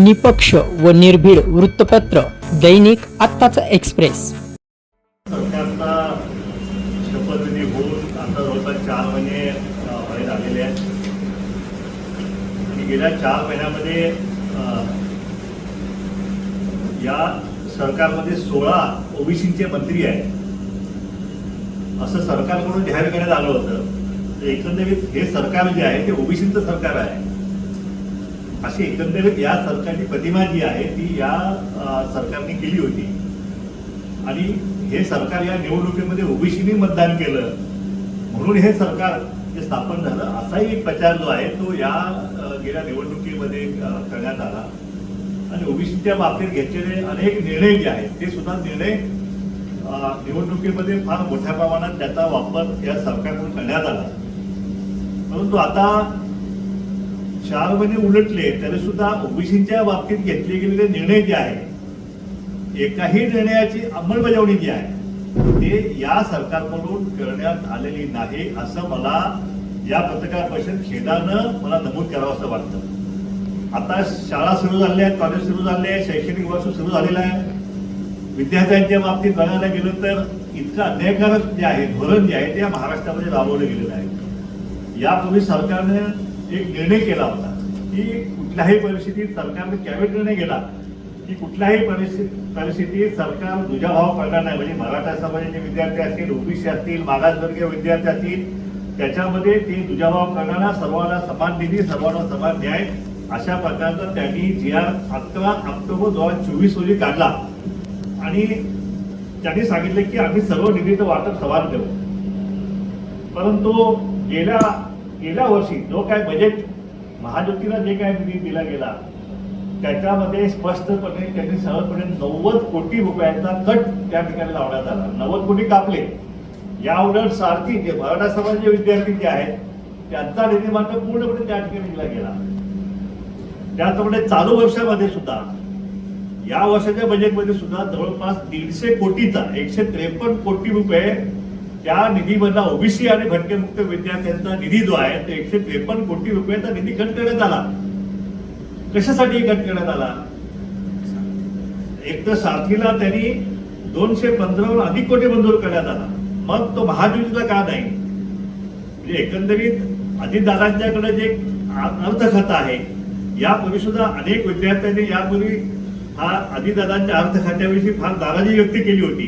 निपक्ष व निर्भीड वृत्तपत्र दैनिक आत्ताचा एक्सप्रेस. सरकारचा शपथविधी होऊन आता जवळपास चार महिने बाहेर आलेले आहेत. आणि गेल्या चार महिन्यामध्ये या सरकारमध्ये सोळा ओबीसीचे मंत्री आहेत. असं सरकारकडून जाहीर करण्यात आलं होतं. एकंदरीत हे सरकार जे आहे ते ओबीसीचं सरकार आहे. अशी एकंदरीत या सरकारची प्रतिमा जी आहे ती या सरकारने केली होती. आणि हे सरकार या निवडणुकीमध्ये ओबीसीने मतदान केलं. म्हणून हे सरकार जे स्थापन झालं असाही एक प्रचार जो आहे तो या गेल्या निवडणुकीमध्ये करण्यात आला. आणि ओबीसीच्या बाबतीत घेतलेले अनेक निर्णय जे आहेत ते सुद्धा निर्णय निवडणुकीमध्ये फार मोठ्या प्रमाणात त्याचा वापर या सरकारकडून करण्यात आला. परंतु आता चार महिने उलटले तरी सुद्धा ओबीसीच्या बाबतीत घेतले गेलेले निर्णय जे आहेत एकाही निर्णयाची अंमलबजावणी जी आहे ते या सरकारकडून करण्यात आलेली नाही असं मला या पत्रकार परिषद खेदानं मला नमूद करावं असं वाटतं. आता शाळा सुरू झाल्या आहेत कॉलेज सुरू झाले आहे शैक्षणिक वर्ष सुरू झालेलं आहे. विद्यार्थ्यांच्या बाबतीत बघायला गेलं तर इतकं अन्यायकारक जे आहे धोरण जे आहे ते महाराष्ट्रामध्ये राबवलं गेलेलं आहे. यापूर्वी सरकारने एक निर्णय केला होता. की कुठल्याही परिस्थितीत सरकारने कॅबिनेट निर्णय गेला की कुठल्याही परिस्थिती परिस्थितीत सरकार दुजाभाव करणार नाही. म्हणजे मराठा समाजाचे विद्यार्थी असतील ओबीसी असतील मागासवर्गीय विद्यार्थी असतील त्याच्यामध्ये ते दुजाभाव करणारा सर्वांना समान निधी सर्वांना समान न्याय अशा प्रकारचा त्यांनी जी आर अकरा ऑक्टोबर दोन हजार चोवीस रोजी काढला. आणि त्यांनी सांगितले की आम्ही सर्व निधीचं वाटप समान देऊ परंतु गेल्या गेल्या वर्षी जो काय बजेट महाज्योतीला जे काय निधी दिला गेला त्याच्यामध्ये स्पष्टपणे त्यांनी सहजपणे नव्वद कोटी रुपयांचा कट त्या ठिकाणी लावण्यात आला. नव्वद कोटी कापले. या उलट सारथी जे मराठा समाजाचे विद्यार्थी जे आहेत त्यांचा निधी मात्र पूर्णपणे त्या ठिकाणी दिला गेला. त्याचप्रमाणे चालू वर्षामध्ये सुद्धा या वर्षाच्या बजेटमध्ये सुद्धा जवळपास दीडशे कोटीचा एकशे त्रेपन्न कोटी रुपये त्या निधीमधला ओबीसी आणि भटकेमुक्त विद्यार्थ्यांचा निधी जो आहे तो एकशे त्रेपन्न कोटी रुपयाचा निधी कट करण्यात आला. कशासाठी कट करण्यात आला? एक तर सारथीला त्यांनी दोनशे पंधराहून अधिक कोटी मंजूर करण्यात आला. मग तो महाजुतीचा का नाही? म्हणजे एकंदरीत अजितदादांच्याकडे जे आ- अर्थखातं आहे यापूर्वी सुद्धा अनेक विद्यार्थ्यांनी यापूर्वी हा अजितदादांच्या अर्थ खात्याविषयी फार नाराजी व्यक्त केली होती.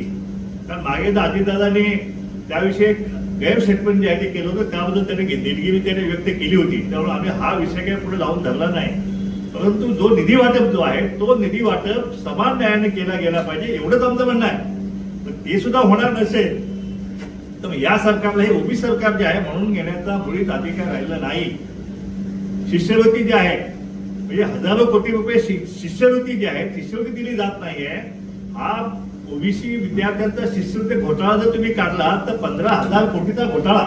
कारण मागे तर अजितदादांनी त्याविषयी एक गैर स्टेटमेंट जे आहे ते केलं होतं त्याबद्दल त्याने दिलगिरी त्याने व्यक्त केली होती. त्यामुळे आम्ही हा विषय काही पुढे लावून धरला नाही. परंतु जो निधी वाटप जो आहे तो निधी वाटप समान न्यायाने केला गेला पाहिजे एवढंच आमचं म्हणणं आहे. पण ते सुद्धा होणार नसेल तर या सरकारला हे ओबी सरकार जे आहे म्हणून घेण्याचा मुळीच अधिकार राहिला नाही. शिष्यवृत्ती जी आहे म्हणजे हजारो कोटी रुपये शि- शिष्यवृत्ती जी आहे शिष्यवृत्ती दिली जात नाहीये. हा ओबीसी विद्यार्थ्यांचा शिष्यवृत्ती घोटाळा जर तुम्ही काढला तर पंधरा हजार कोटीचा घोटाळा.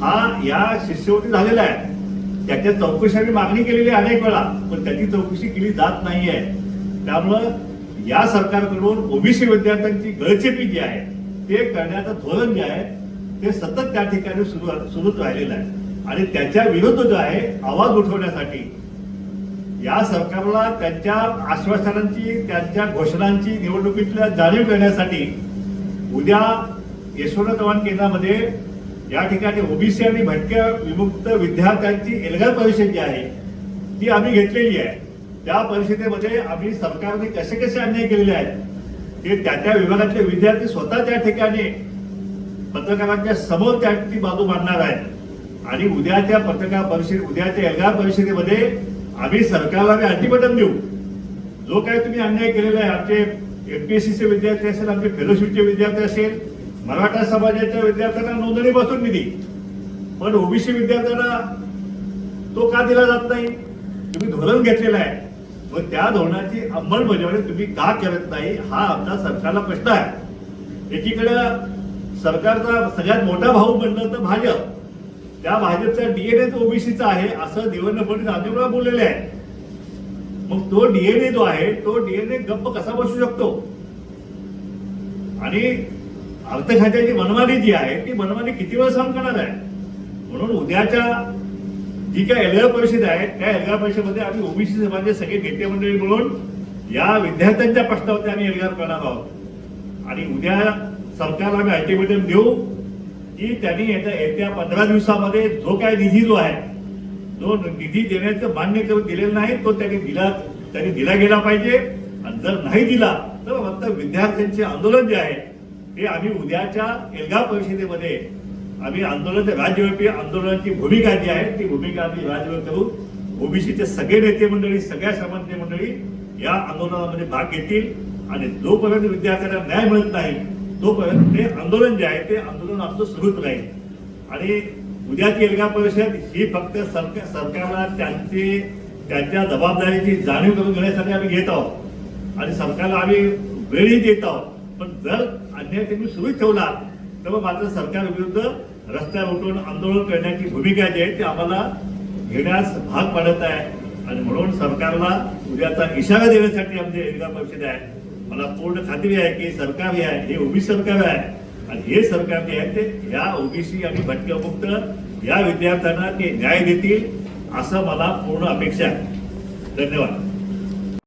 हा या शिष्यवृत्ती झालेला आहे. त्याच्या चौकशी मागणी केलेली आहे अनेक वेळा पण त्याची चौकशी केली जात नाहीये. त्यामुळं या सरकारकडून ओबीसी विद्यार्थ्यांची गळचेपी जी आहे ते करण्याचं धोरण जे आहे ते सतत त्या ठिकाणी सुरू सुरूच राहिलेलं आहे. आणि त्याच्या विरुद्ध जो आहे आवाज उठवण्यासाठी या सरकारला त्यांच्या आश्वासनांची त्यांच्या घोषणांची निवडणुकीतल्या जाणीव करण्यासाठी उद्या यशवंत चव्हाण केंद्रामध्ये या ठिकाणी ओबीसी आणि भटक्या विमुक्त विद्यार्थ्यांची एल्गार परिषद जी आहे ती आम्ही घेतलेली आहे. त्या परिषदेमध्ये आम्ही सरकारने कसे कसे अन्याय केलेले आहेत ते त्या त्या विभागातले विद्यार्थी स्वतः त्या ठिकाणी पत्रकारांच्या समोर त्या ती बाजू मांडणार आहेत. आणि उद्याच्या पत्रकार परिषद उद्याच्या एल्गार परिषदेमध्ये आम्ही सरकारला आम्ही अल्टिमेटम देऊ. जो काय तुम्ही अन्याय केलेला आहे आमचे एमपीएससीचे विद्यार्थी असेल आमचे फेलोशिपचे विद्यार्थी असेल मराठा समाजाच्या विद्यार्थ्यांना नोंदणी बसून निधी पण ओबीसी विद्यार्थ्यांना तो का दिला जात नाही? तुम्ही धोरण घेतलेलं आहे. व त्या धोरणाची अंमलबजावणी तुम्ही का करत नाही? हा आमचा सरकारला प्रश्न आहे. एकीकडे सरकारचा सगळ्यात मोठा भाऊ म्हणलं तर भाजप. त्या भाजपचा डीएनए ओबीसीचा आहे असं देवेंद्र फडणवीस अनेक बोललेले आहे मग तो डीएनए जो आहे तो डीएनए गप्प कसा बसू शकतो? आणि अर्थ खात्याची मनमानी जी आहे ती मनमानी किती वेळ सहन करणार आहे? म्हणून उद्याच्या जी काय एल्गार परिषद आहे त्या एल्गार परिषदेमध्ये आम्ही ओबीसी समाजाचे सगळे नेते मंडळी मिळून या विद्यार्थ्यांच्या प्रश्नावरती आम्ही एल्गार करणार आहोत. आणि उद्या सरकारला आम्ही अल्टिमेटम देऊ. की त्यांनी येत्या येत्या पंधरा दिवसामध्ये जो काय निधी जो आहे जो निधी देण्याचं मान्य करून दिलेला नाही तो त्यांनी दिला त्यांनी दिला गेला पाहिजे. आणि जर नाही दिला तर फक्त विद्यार्थ्यांचे आंदोलन जे आहे ते आम्ही उद्याच्या एल्गार परिषदेमध्ये आम्ही आंदोलन राज्यव्यापी आंदोलनाची भूमिका जी आहे ती भूमिका आम्ही राज्यव्यापी करू ओबीसीचे सगळे नेते मंडळी सगळ्या समाज मंडळी या आंदोलनामध्ये भाग घेतील. आणि जोपर्यंत विद्यार्थ्यांना न्याय मिळत नाही तोपर्यंत ते आंदोलन जे आहे ते आंदोलन आमचं सुरूच राहील. आणि उद्याची एल्गार परिषद ही फक्त सरकार सरकारला त्यांची त्यांच्या जबाबदारीची जाणीव करून घेण्यासाठी आम्ही घेत आहोत. आणि सरकारला आम्ही वेळही देत आहोत. पण जर अन्याय तुम्ही सुरूच ठेवला तर मग मात्र सरकार विरुद्ध रस्त्यावर उठून आंदोलन करण्याची भूमिका जी आहे ती आम्हाला घेण्यास भाग पाडत आहे. आणि म्हणून सरकारला उद्याचा इशारा देण्यासाठी आमची एल्गार परिषद आहे. मला पूर्ण खात्री आहे की सरकार हे आहे हे ओबीसी सरकार आहे. आणि हे सरकार जे आहे ते या ओबीसी आणि भटक्यामुक्त या विद्यार्थ्यांना ते न्याय देतील असं मला पूर्ण अपेक्षा आहे. धन्यवाद.